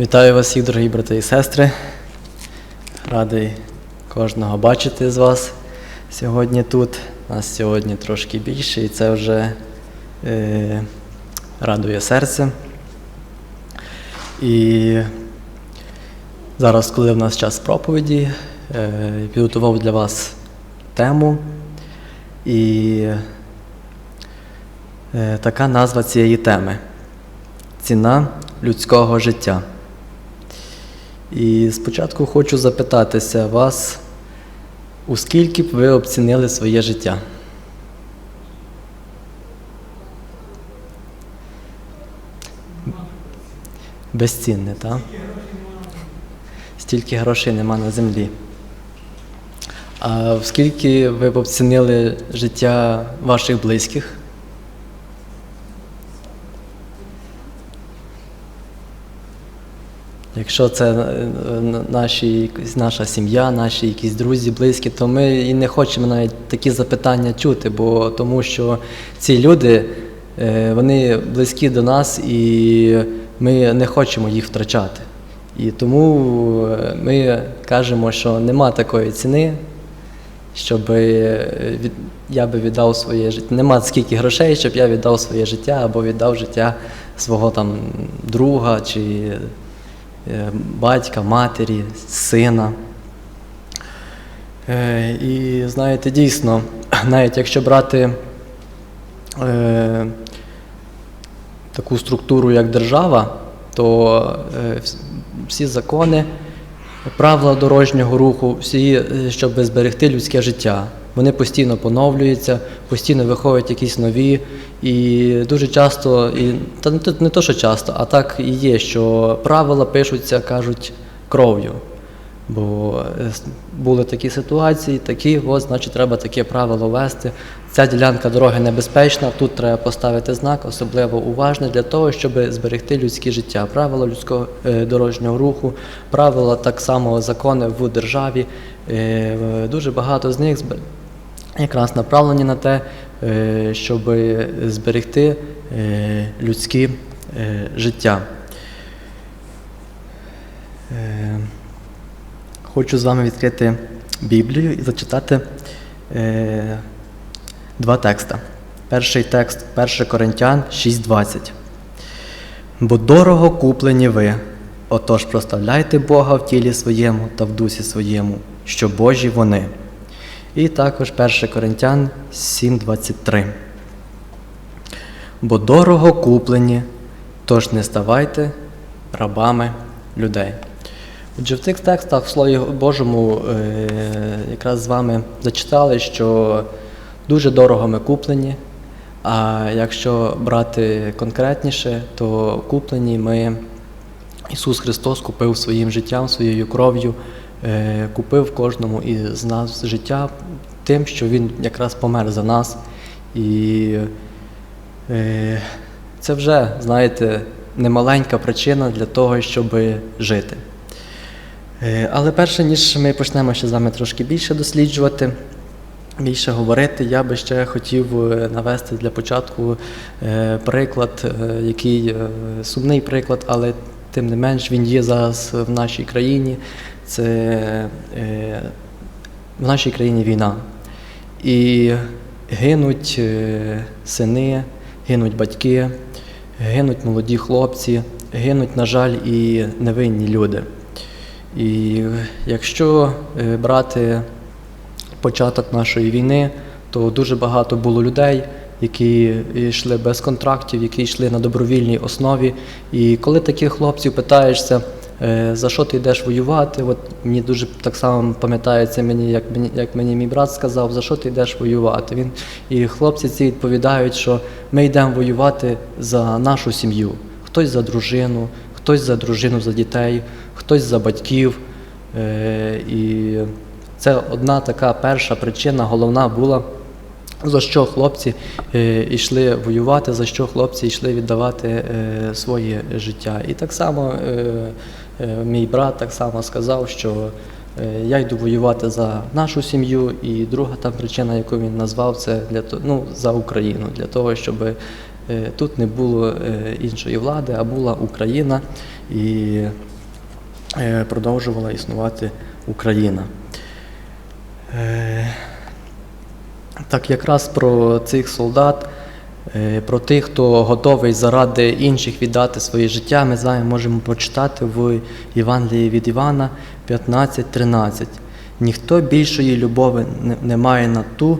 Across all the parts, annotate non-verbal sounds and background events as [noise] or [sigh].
Вітаю вас всіх, дорогі брати і сестри. Радий кожного бачити з вас сьогодні тут. Нас сьогодні трошки більше, і це вже е, радує серце. І зараз, коли в нас час проповіді, е, підготував для вас тему. І е, така назва цієї теми ціна людського життя. І спочатку хочу запитатися вас, у скільки б ви оцінили своє життя? Безцінне, так? Стільки грошей нема на землі. А скільки ви б оцінили життя ваших близьких? Якщо це е, наші, наша сім'я, наші якісь друзі, близькі, то ми і не хочемо навіть такі запитання чути, бо тому що ці люди е, вони близькі до нас і ми не хочемо їх втрачати. І тому е, ми кажемо, що нема такої ціни, щоб я би віддав своє життя. Нема скільки грошей, щоб я віддав своє життя або віддав життя свого там друга чи батька, матері, сина. Е, І знаєте, дійсно, [clears throat] навіть якщо брати е, таку структуру, як держава, то е, всі закони, правила дорожнього руху, всі, е, щоб зберегти людське життя. Вони постійно поновлюються, постійно виходять якісь нові. І дуже часто, і, та не то, що часто, а так і є, що правила пишуться, кажуть, кров'ю. Бо е, були такі ситуації, такі, от, значить, треба таке правило ввести. Ця ділянка дороги небезпечна, тут треба поставити знак, особливо уважний для того, щоб зберегти людське життя. Правила людського е, дорожнього руху, правила так само закони в державі. Е, дуже багато з них якраз направлені на те, е, щоб зберегти е, людське життя. Е, Хочу з вами відкрити Біблію і зачитати два текста. Перший текст 1 Коринтян 6:20. Бо дорого куплені ви, отож прославляйте Бога в тілі своєму та в дусі своєму, що Божі вони. І також 1 Коринтян 7:23. Бо дорого куплені, тож не ставайте рабами людей. Отже, в цих текстах в Слові Божому е, якраз з вами зачитали, що дуже дорого ми куплені. А якщо брати конкретніше, то куплені ми Ісус Христос купив своїм життям, своєю кров'ю, купив кожному із нас життя тим, що Він якраз помер за нас. І е, це вже, знаєте, немаленька причина для того, щоб жити. Е, Але перше, ніж ми почнемо ще з вами трошки більше досліджувати, більше говорити, я би ще хотів е, навести для початку е, приклад, е, який е, сумний приклад, але тим не менш він є зараз в нашій країні. Це е, в нашій країні війна. І гинуть е, сини, гинуть батьки, гинуть молоді хлопці, гинуть, на жаль, і невинні люди. І якщо е, брати початок нашої війни, то дуже багато було людей, які йшли без контрактів, які йшли на добровільній основі. І коли таких хлопців питаєшся, за що ти йдеш воювати, от мені дуже так само пам'ятається мені, як мені, як мені мій брат сказав, за що ти йдеш воювати. Він і хлопці ці відповідають, що ми йдемо воювати за нашу сім'ю. Хтось за дружину, хтось за дружину, за дітей, хтось за батьків. Е, І це одна така перша причина, головна була, за що хлопці е, йшли воювати, за що хлопці йшли віддавати е, своє життя. І так само е, е, мій брат так само сказав, що е, я йду воювати за нашу сім'ю, і друга там причина, яку він назвав, це для ну, за Україну, для того, щоб е, тут не було е, іншої влади, а була Україна. І е, продовжувала існувати Україна. Е, Так якраз про цих солдат, е, про тих, хто готовий заради інших віддати своє життя, ми з вами можемо прочитати в Євангелії від Івана 15.13. Ніхто більшої любові не- має на ту,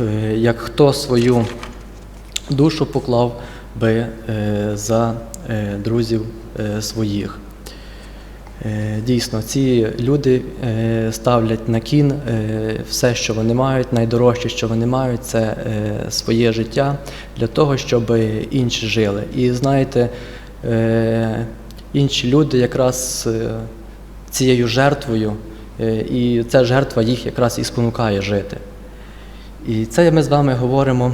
е, як хто свою душу поклав би е, за е, друзів е, своїх. Е, Дійсно, ці люди е, ставлять на кін е, все, що вони мають, найдорожче, що вони мають, це своє життя для того, щоб інші жили. І знаєте, інші люди якраз цією жертвою, і ця жертва їх якраз і спонукає жити. І це ми з вами говоримо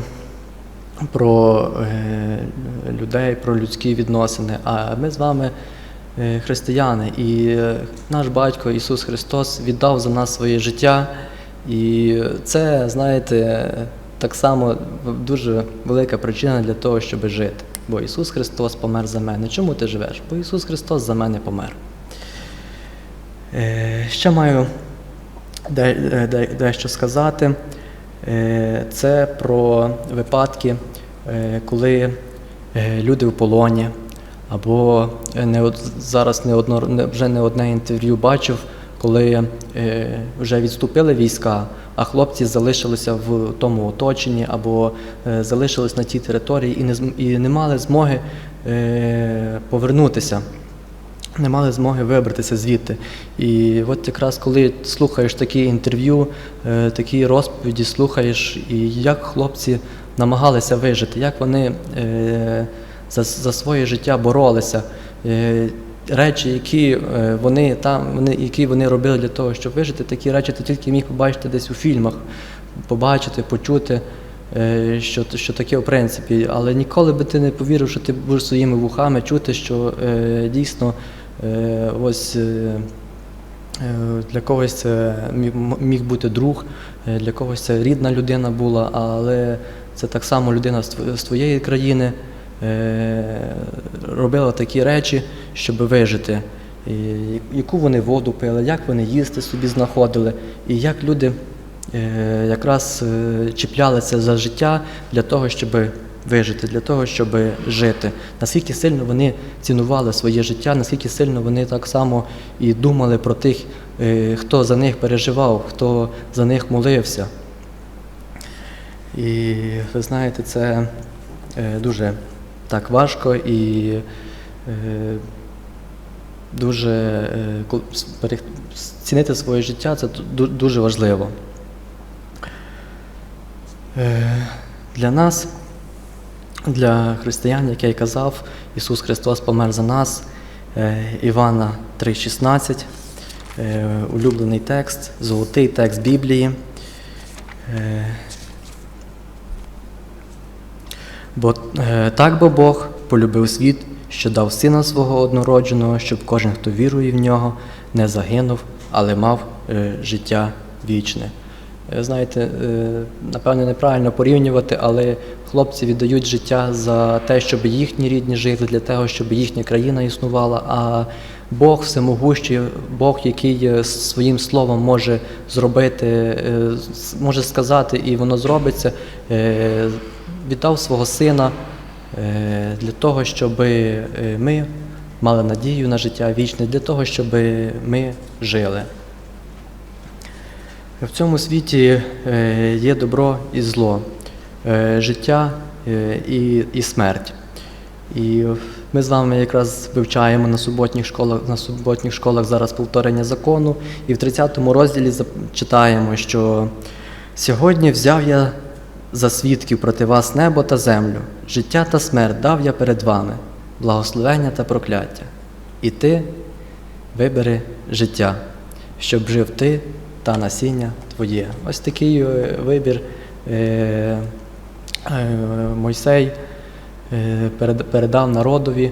про людей, про людські відносини. А ми з вами християни, і е, наш батько Ісус Христос віддав за нас своє життя. І це, знаєте, так само дуже велика причина для того, щоб жити. Бо Ісус Христос помер за мене. Чому ти живеш? Бо Ісус Христос за мене помер. Е, Ще маю де, е, де, дещо сказати. Е, Це про випадки, е, коли е, люди в полоні, або не зараз не одно, вже не одне інтерв'ю бачив, коли е, вже відступили війська, а хлопці залишилися в тому оточенні або е, залишились на тій території і не, і не мали змоги е, повернутися не мали змоги вибратися звідти. І от якраз коли слухаєш такі інтерв'ю, такі розповіді, слухаєш, і як хлопці намагалися вижити, як вони за, за своє життя боролися. Е, Речі, які е, вони там, вони, які вони робили для того, щоб вижити, такі речі ти тільки міг побачити десь у фільмах, побачити, почути, е, що, що таке в принципі. Але ніколи би ти не повірив, що ти будеш своїми вухами чути, що дійсно ось. Для когось це міг- бути друг, для когось це рідна людина була, але це так само людина з твоєї країни робила такі речі, щоб вижити. Яку вони воду пили, як вони їсти собі знаходили, і як люди е, якраз е, чіплялися за життя для того, щоб вижити, для того, щоб жити. Наскільки сильно вони цінували своє життя, наскільки сильно вони так само і думали про тих, е, хто за них переживав, хто за них молився. І ви знаєте, це е, дуже так важко і е, дуже е, цінити своє життя це дуже важливо. Е, Для нас, для християн, як я й казав, Ісус Христос помер за нас. Івана 3,16, е, улюблений текст, золотий текст Біблії. Е, Бо е, так бо Бог полюбив світ, що дав сина свого однородженого, щоб кожен, хто вірує в нього, не загинув, але мав е, життя вічне. Е, Знаєте, напевне, неправильно порівнювати, але хлопці віддають життя за те, щоб їхні рідні жили, для того, щоб їхня країна існувала. А Бог всемогущий, Бог, який своїм словом може зробити, може сказати, і воно зробиться, віддав свого сина е, для того, щоб е, ми мали надію на життя вічне, для того, щоб ми жили. В цьому світі е, є добро і зло, життя і, смерть. І ми з вами якраз вивчаємо на суботніх школах, на суботніх школах зараз повторення закону, і в 30-му розділі читаємо, що сьогодні взяв я за свідків проти вас небо та землю, життя та смерть дав я перед вами, благословення та прокляття. І ти вибери життя, щоб жив ти та насіння твоє. Ось такий е, вибір е, е, Мойсей передав народові,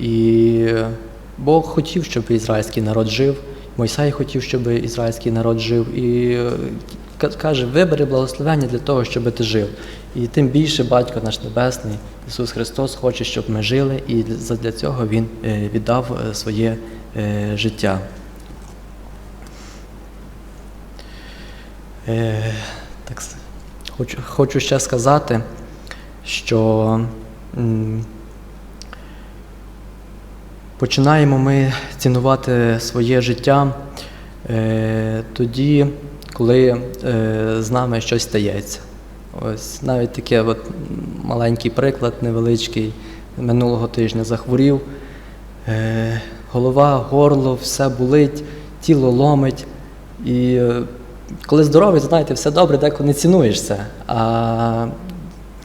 і Бог хотів, щоб ізраїльський народ жив. Мойсей хотів, щоб ізраїльський народ жив. І каже, вибери благословення для того, щоб ти жив. І тим більше Батько наш Небесний, Ісус Христос хоче, щоб ми жили, і для цього Він е, віддав е, своє е, життя. Так, хочу, хочу ще сказати, що починаємо ми цінувати своє життя тоді, коли е, з нами щось стається. Ось навіть таке от маленький приклад, невеличкий. Минулого тижня захворів, е, голова, горло, все болить, тіло ломить. І е, коли здоровий, знаєте, все добре, деколи не цінуєш це. А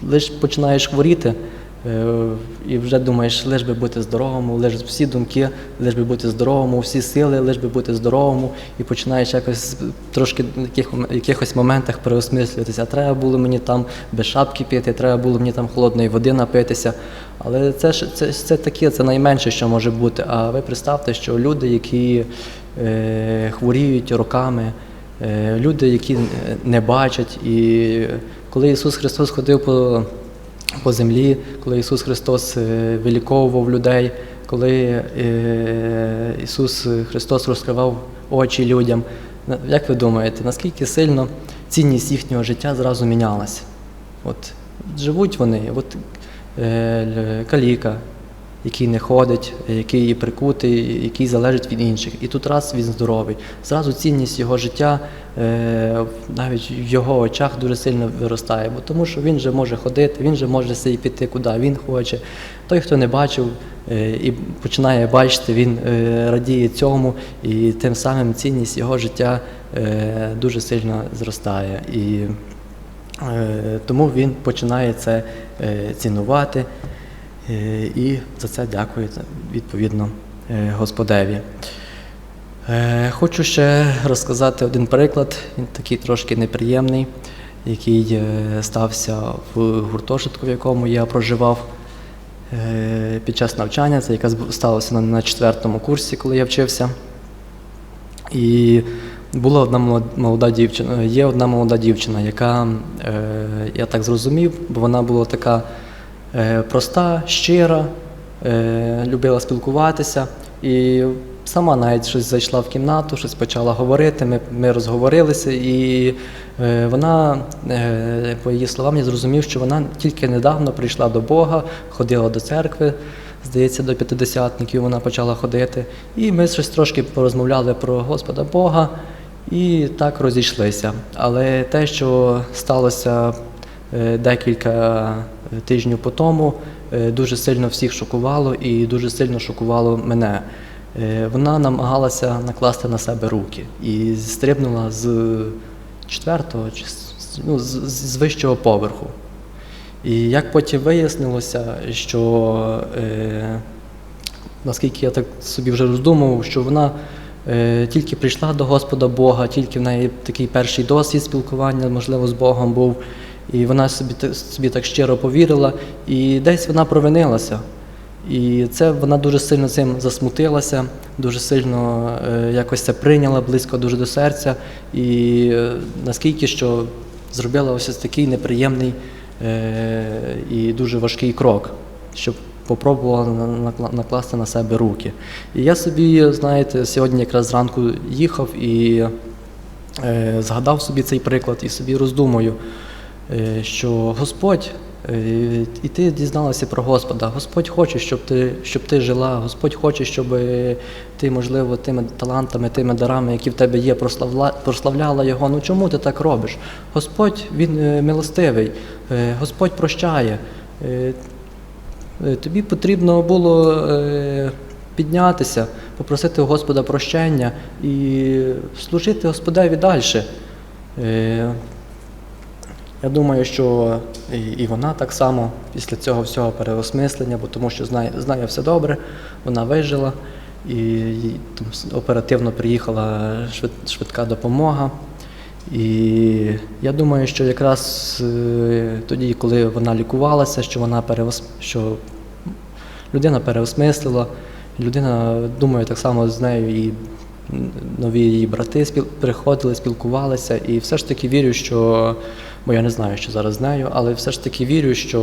лише починаєш хворіти і вже думаєш, лиш би бути здоровому, лиш всі думки, лиш би бути здоровому, всі сили, лиш би бути здоровому, і починаєш якось трошки в яких, якихось моментах переосмислюватися. Треба було мені там без шапки пити, треба було мені там холодної води напитися. Але це ж це, це таке, це найменше, що може бути. А ви представте, що люди, які е, хворіють роками, е, люди, які не бачать, і коли Ісус Христос ходив по по землі, коли Ісус Христос е, виліковував людей, коли е, Ісус Христос розкривав очі людям. Як ви думаєте, наскільки сильно цінність їхнього життя зразу мінялася? От живуть вони, от е, каліка, який не ходить, який прикутий, який залежить від інших. І тут раз він здоровий. Зразу цінність його життя навіть в його очах дуже сильно виростає, бо тому що він же може ходити, він же може собі піти, куди він хоче. Той, хто не бачив е, і починає бачити, він е, радіє цьому, і тим самим цінність його життя е, дуже сильно зростає. І Е, Тому він починає це е, цінувати е, і за це дякує відповідно е, Господеві. Е, Хочу ще розказати один приклад, він такий трошки неприємний, який е, стався в гуртожитку, в якому я проживав е, під час навчання. Це якраз сталося на- четвертому курсі, коли я вчився. І була одна молода дівчина, є одна молода дівчина, яка, я так зрозумів, бо вона була така проста, щира, любила спілкуватися. І сама навіть щось зайшла в кімнату, щось почала говорити, ми, ми розговорилися, і е, вона, е, по її словам, я зрозумів, що вона тільки недавно прийшла до Бога, ходила до церкви, здається, до п'ятидесятників вона почала ходити. І ми щось трошки порозмовляли про Господа Бога і так розійшлися. Але те, що сталося е, декілька тижнів по тому, е, дуже сильно всіх шокувало і дуже сильно шокувало мене. Е, Вона намагалася накласти на себе руки і стрибнула з четвертого чи ну, з, з вищого поверху. І як потім вияснилося, що е, наскільки я так собі вже роздумував, що вона е, тільки прийшла до Господа Бога, тільки в неї такий перший досвід спілкування, можливо, з Богом був, і вона собі, собі так щиро повірила, і десь вона провинилася. І це вона дуже сильно цим засмутилася, дуже сильно е, якось це прийняла близько дуже до серця. І е, наскільки що зробила ось такий неприємний е, і дуже важкий крок, щоб попробувала на- накласти на себе руки. І я собі, знаєте, сьогодні якраз зранку їхав і згадав собі цей приклад і собі роздумую, що Господь, і ти дізналася про Господа. Господь хоче, щоб ти, щоб ти жила, Господь хоче, щоб е, ти, можливо, тими талантами, тими дарами, які в тебе є, прославла, прославляла Його. Ну чому ти так робиш? Господь Він е, милостивий, е, Господь прощає. Е, Е, Тобі потрібно було е, піднятися, попросити у Господа прощення і служити Господеві далі. Я думаю, що і, вона так само після цього всього переосмислення, бо тому що знає, знає все добре, вона вижила і оперативно приїхала швид, швидка допомога. І я думаю, що якраз е, тоді, коли вона лікувалася, що вона переос... що людина переосмислила, людина, думаю, так само з нею і нові її брати спіл... приходили, спілкувалися, і все ж таки вірю, що бо я не знаю, що зараз з нею, але все ж таки вірю, що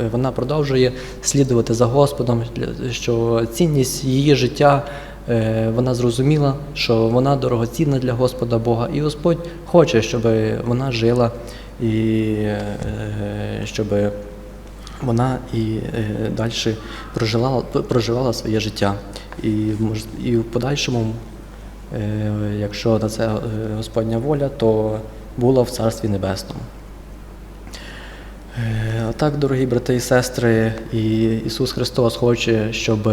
е, вона продовжує слідувати за Господом, що цінність її життя. е, Вона зрозуміла, що вона дорогоцінна для Господа Бога, і Господь хоче, щоб вона жила і е, щоб вона і далі проживала, проживала своє життя. І, і в подальшому, якщо на це Господня воля, то була в Царстві Небесному. Е, А так, дорогі брати і сестри, і Ісус Христос хоче, щоб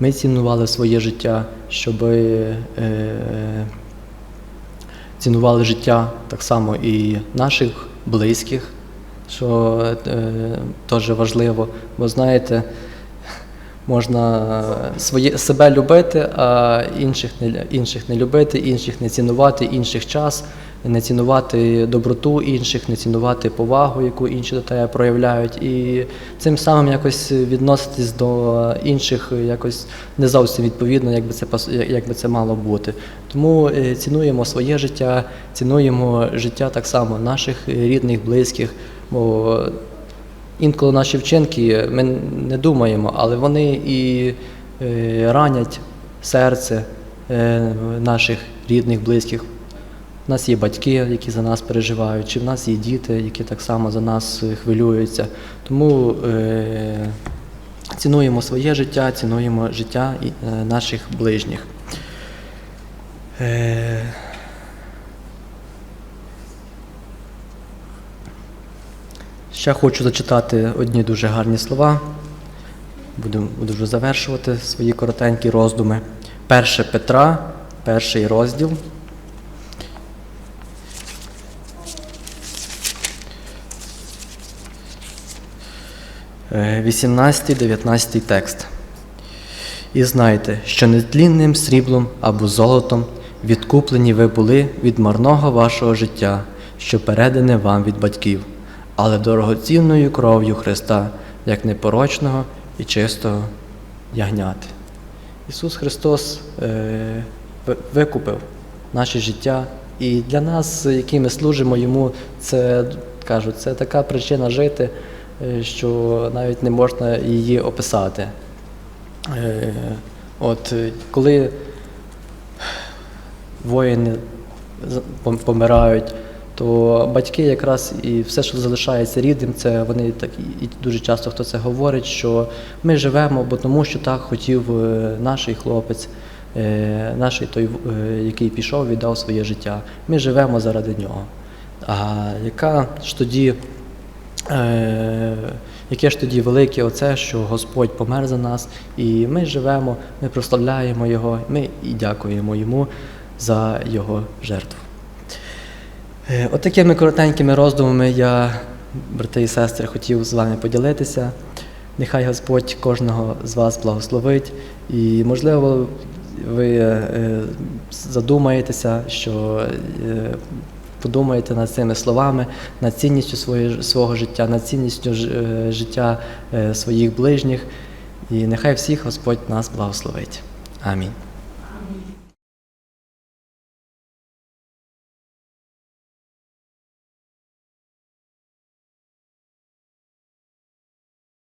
ми цінували своє життя, щоб е, цінували життя так само і наших близьких, що е, теж важливо. Бо знаєте, можна своє, себе любити, а інших не, інших не любити, інших не цінувати, інших час, не цінувати доброту інших, не цінувати повагу, яку інші до тебе проявляють. І цим самим якось відноситись до інших якось не зовсім відповідно, як би це, як би це мало бути. Тому е, цінуємо своє життя, цінуємо життя так само наших рідних, близьких. Бо інколи наші вчинки ми не думаємо, але вони і е, ранять серце е, наших рідних, близьких. У нас є батьки, які за нас переживають, чи в нас є діти, які так само за нас е, хвилюються. Тому е, цінуємо своє життя, цінуємо життя е, наших ближніх. Е, Ще хочу зачитати одні дуже гарні слова. Буду, буду вже завершувати свої коротенькі роздуми. 1 Петра, перший розділ. 18-19 текст. І знайте, що нетлінним сріблом або золотом відкуплені ви були від марного вашого життя, що передане вам від батьків, але дорогоцінною кров'ю Христа, як непорочного і чистого ягняти. Ісус Христос е, викупив наше життя, і для нас, які ми служимо Йому, це кажуть, це така причина жити, що навіть не можна її описати. Е, От е, коли воїни помирають, то батьки якраз і все, що залишається рідним, це вони так і- дуже часто хто це говорить, що ми живемо, бо тому що так хотів е, наш хлопець, е, наш той, е, який пішов, віддав своє життя. Ми живемо заради нього. А яка ж тоді Е, яке ж тоді велике оце, що Господь помер за нас, і ми живемо, ми прославляємо Його, ми і дякуємо Йому за Його жертву. Е, Отакими коротенькими роздумами я, брати і сестри, хотів з вами поділитися. Нехай Господь кожного з вас благословить, і, можливо, ви е, задумаєтеся, що е, подумаєте над цими словами, над цінністю своє, свого життя, над цінністю е, життя е, своїх ближніх. І нехай всіх Господь нас благословить. Амінь.